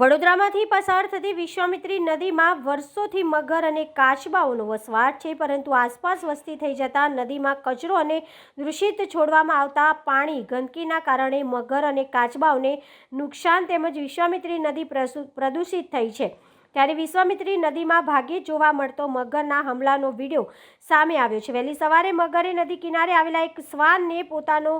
વડોદરામાંથી પસાર થતી વિશ્વામિત્રી નદીમાં વર્ષોથી મગર અને કાચબાઓનો વસવાટ છે, પરંતુ આસપાસ વસ્તી થઈ જતા નદીમાં કચરો અને દૂષિત છોડવામાં આવતા પાણી, ગંદકીના કારણે મગર અને કાચબાઓને નુકસાન તેમજ વિશ્વામિત્રી નદી પ્રદૂષિત થઈ છે. ત્યારે વિશ્વામિત્રી નદીમાં ભાગે જોવા મળતો મગરના હમલાનો વીડિયો સામે આવ્યો છે. વહેલી સવારે મગરે નદી કિનારે આવેલા એક શ્વાનને પોતાનો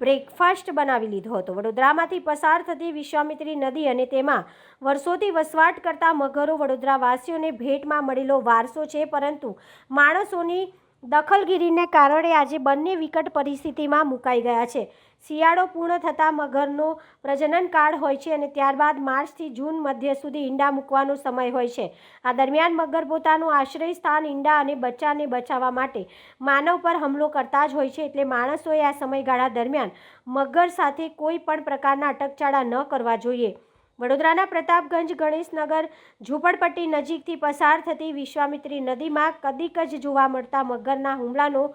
બ્રેકફાસ્ટ બનાવી લીધો હતો. વડોદરામાંથી પસાર થતી વિશ્વામિત્રી નદી અને તેમાં વર્ષોથી વસવાટ કરતા મગરો વડોદરાવાસીઓને ભેટમાં મળેલો વારસો છે, પરંતુ માણસોની દખલગીરીને કારણે આજે બંને વિકટ પરિસ્થિતિમાં મુકાઈ ગયા છે. શિયાળો પૂર્ણ થતાં મગરનો પ્રજનન કાળ હોય છે અને ત્યારબાદ માર્ચથી જૂન મધ્ય સુધી ઈંડા મૂકવાનો સમય હોય છે. આ દરમિયાન મગર પોતાનું આશ્રય સ્થાન, ઈંડા અને બચ્ચાને બચાવવા માટે માનવ પર હુમલો કરતા જ હોય છે એટલે માણસોએ આ સમયગાળા દરમિયાન મગર સાથે કોઈ પણ પ્રકારના અટકચાળા ન કરવા જોઈએ. વડોદરાના પ્રતાપગંજ ગણેશનગર ઝૂંપડપટ્ટી નજીકથી પસાર થતી વિશ્વામિત્રી નદીમાં કદીક જ જોવા મળતા મગરના હુમલાનો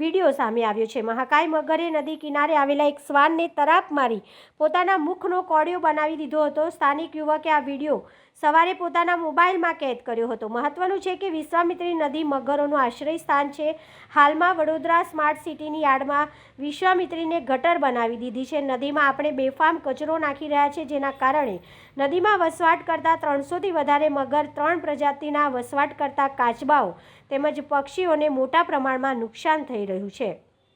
વીડિયો સામે આવ્યો છે. મહાકાય મગરે નદી કિનારે આવેલા એક શ્વાનને તરાપ મારી પોતાના મુખનો કોડિયો બનાવી દીધો હતો. સ્થાનિક યુવકે આ વીડિયો સવારે પોતાના મોબાઈલમાં કેદ કર્યો હતો. મહત્વનું છે કે વિશ્વામિત્રી નદી મગરોનું આશ્રય સ્થાન છે. હાલમાં વડોદરા સ્માર્ટ સિટીની યાર્ડમાં વિશ્વામિત્રીને ગટર બનાવી દીધી છે. નદીમાં આપણે બેફામ કચરો નાખી રહ્યા છે, જેના કારણે નદીમાં વસવાટ કરતા ત્રણસોથી વધારે મગર ત્રણ પ્રજાતિના વસવાટ કરતા કાચબાઓ તેમજ પક્ષીઓને મોટા પ્રમાણમાં નુકસાન થઈ રહ્યું છે.